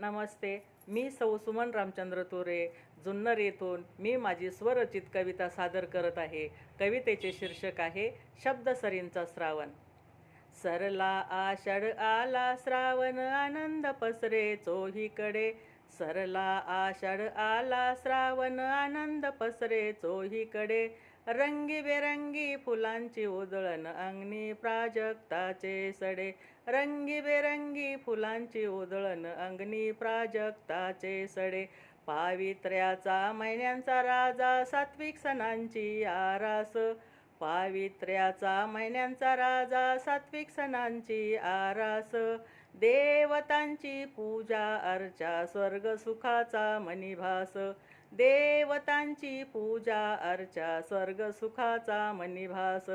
नमस्ते मी सौ सुमन रामचंद्र तोरे जुन्नर येथून मी माझी स्वरचित कविता सादर करत आहे. कवितेचे शीर्षक आहे शब्दसरींचा श्रावण. सरला आषाढ आला श्रावण आनंद पसरे चोहीकडे. सरला आषाढ आला श्रावण आनंद पसरे चोहीकडे. रंगीबेरंगी फुलांची उधळण अंगणी प्राजक्ताचे सडे. रंगीबेरंगी फुलांची उधळण अंगणी प्राजक्ताचे सडे. पावित्र्याचा महिन्यांचा राजा सात्विक सणांची आरास. पावित्र्याचा महिन्यांचा राजा सात्विक सणांची आरास. देवतांची पूजा अर्चा स्वर्ग सुखाचा मनिभास देवतांची पूजा अर्चा स्वर्ग सुखाचा मनिभास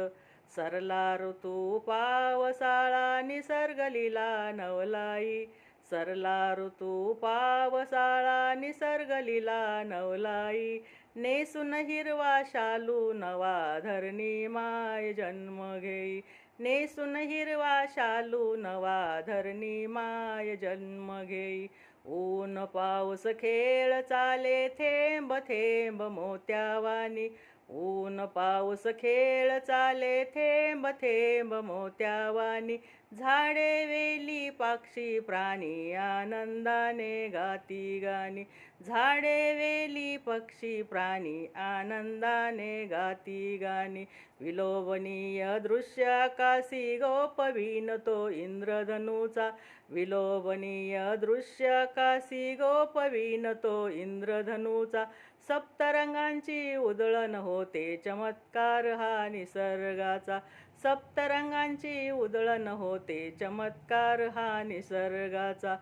सरला ऋतू पावसाळा निसर्ग लीला नवलाई. सरला ऋतू पावसाळा निसर्ग लिला नवलाई. नेसून हिरवा शालू नवा धरणी माय जन्म घेई. नेसून हिरवा शालू नवा धरणी माय जन्म घेई. ऊन पाऊस खेळ चाले थेंब थेंब मोत्यावानी ऊन पाऊस खेळ चाले थेंब थेंब मोत्यावानी झाडे वेली पक्षी प्राणी आनंदाने गाती गाणी. झाडे वेली पक्षी प्राणी आनंदाने गाती गाणी. विलोभनीय दृश्य काशी गोपवीन तो इंद्रधनुचा. विलोभनीय दृश्य काशी गोपवीन तो इंद्रधनुचा. सप्तरंगांची उधळण होते चमत्कार हा निसर्गाचा. सप्तरंगांची उधळण होते चमत्कार हा निसर्गाचा.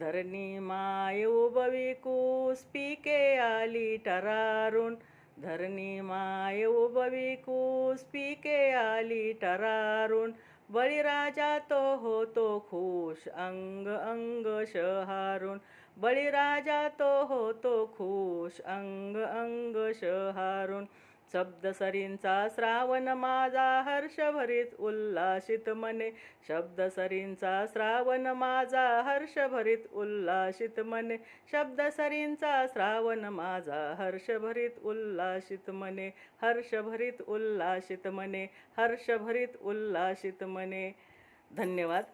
धरणी माय उभवी कूस पिके आली टरारून. धरणी माय उभवी कूस पिके आली टरारून. बळीराजा तो होतो खुश अंग अंग शहारून. बळीराजा तो होतो खुश अंग अंग शहारून. शब्दसरींचा श्रावण माझा हर्षभरीत उल्लासित मने. शब्दसरींचा श्रावण माझा हर्षभरीत उल्लासित मने. शब्दसरींचा श्रावण माझा हर्षभरीत उल्लासित मने. हर्षभरीत उल्लासित मने. हर्षभरीत उल्लासित मने. धन्यवाद.